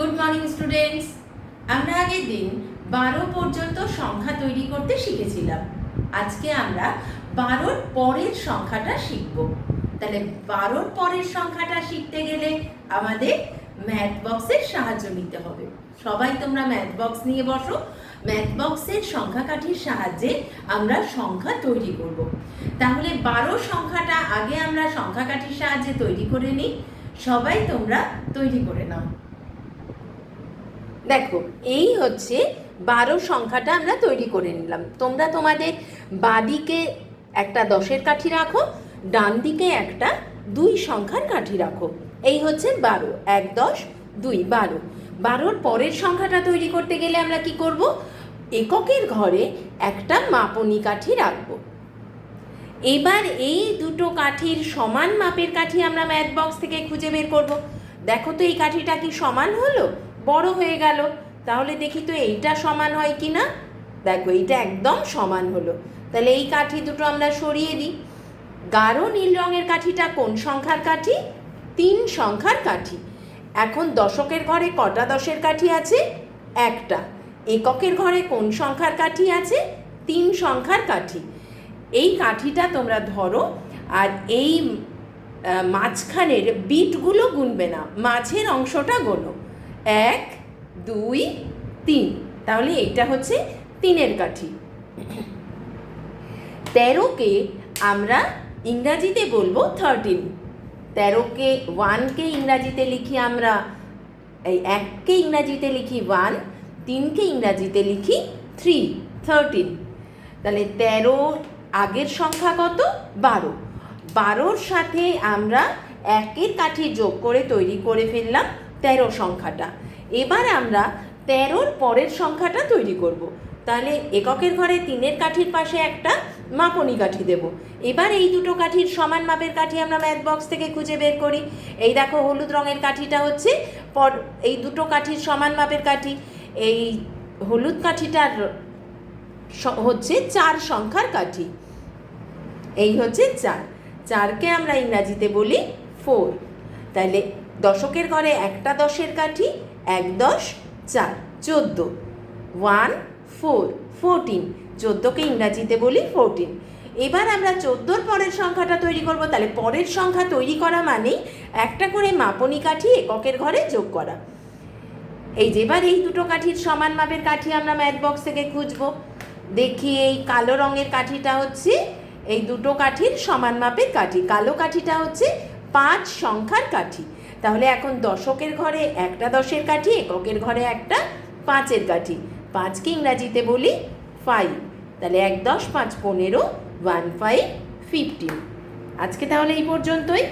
Good morning students আমরা আগের দিন বারো পর্যন্ত সংখ্যা তৈরি করতে শিখেছিলাম। আজকে আমরা বারোর পরের সংখ্যাটা শিখব। তাহলে বারোর পরের সংখ্যাটা শিখতে গেলে আমাদের ম্যাথ বক্সের সাহায্য নিতে হবে। সবাই তোমরা ম্যাথ বক্স নিয়ে বসো। ম্যাথ বক্সের সংখ্যা কাঠির সাহায্যে আমরা সংখ্যা তৈরি করব। তাহলে বারো সংখ্যাটা আগে আমরা সংখ্যা কাঠির সাহায্যে তৈরি করে নিই। সবাই তোমরা তৈরি করে নাও। দেখো, এই হচ্ছে বারো সংখ্যাটা আমরা তৈরি করে নিলাম। তোমরা তোমাদের বাদিকে একটা দশের কাঠি রাখো ডান দিকে একটা দুই সংখ্যার কাঠি রাখো। এই হচ্ছে বারো, এক, দশ, দুই, বারো। বারোর পরের সংখ্যাটা তৈরি করতে গেলে আমরা কি করব? এককের ঘরে একটা মাপনি কাঠি রাখব। এবার এই দুটো কাঠির সমান মাপের কাঠি আমরা ম্যাথ বক্স থেকে খুঁজে বের করব। দেখো তো এই কাঠিটা কি সমান হলো? বড় হয়ে গেল, তাহলে দেখি তো এইটা সমান হয় কি না দেখো, এইটা একদম সমান হলো। তাহলে এই কাঠি দুটো আমরা সরিয়ে দিই। গাঢ় নীল রঙের কাঠিটা কোন সংখ্যার কাঠি? তিন সংখ্যার কাঠি। এখন দশকের ঘরে কটা দশের কাঠি আছে? একটা। এককের ঘরে কোন সংখ্যার কাঠি আছে? তিন সংখ্যার কাঠি। এই কাঠিটা তোমরা ধরো, আর এই মাঝখানের বিটগুলো গুনবে না, মাঝের অংশটা গোনো। এক, দুই, তিন। তাহলে এটা হচ্ছে তিনের কাঠি। তেরোকে আমরা ইংরাজিতে বলব থার্টিন তেরোকে ওয়ানকে ইংরাজিতে লিখি আমরা। এই এককে ইংরাজিতে লিখি ওয়ান তিনকে ইংরাজিতে লিখি থ্রি থার্টিন তাহলে তেরো আগের সংখ্যা কত? বারো। বারোর সাথে আমরা একের কাঠি যোগ করে তৈরি করে ফেললাম। তেরো সংখ্যাটা। এবার আমরা তেরোর পরের সংখ্যাটা তৈরি করব। তাহলে এককের ঘরে তিনের কাঠির পাশে একটা মাপনি কাঠি দেব। এবার এই দুটো কাঠির সমান মাপের কাঠি আমরা ম্যাথ বক্স থেকে খুঁজে বের করি। এই দেখো হলুদ রঙের কাঠিটা হচ্ছে পর এই দুটো কাঠির সমান মাপের কাঠি। এই হলুদ কাঠিটার হচ্ছে চার সংখ্যার কাঠি। এই হচ্ছে চার। চারকে আমরা ইংরাজিতে বলি ফোর তাহলে দশকের ঘরে একটা দশের কাঠি, এক দশ, চার, চোদ্দ। One, four, fourteen. চোদ্দোকে ইংরাজিতে বলি ফোরটিন। এবার আমরা চোদ্দোর পরের সংখ্যাটা তৈরি করব। তাহলে পরের সংখ্যা তৈরি করা মানেই একটা করে মাপনি কাঠি এককের ঘরে যোগ করা। এই যে এবার এই দুটো কাঠির সমান মাপের কাঠি আমরা ম্যাথ বক্স থেকে খুঁজবো। দেখি এই কালো রঙের কাঠিটা হচ্ছে এই দুটো কাঠির সমান মাপের কাঠি। কালো কাঠিটা হচ্ছে পাঁচ সংখ্যার কাঠি। তাহলে এখন দশকের ঘরে একটা দশের কাঠি, এককের ঘরে একটা পাঁচের কাঠি। পাঁচকে ইংরাজিতে বলি ফাইভ তাহলে এক দশ, পাঁচ পনেরো ওয়ান ফাইভ ফিফটিন আজকে তাহলে এই পর্যন্তই।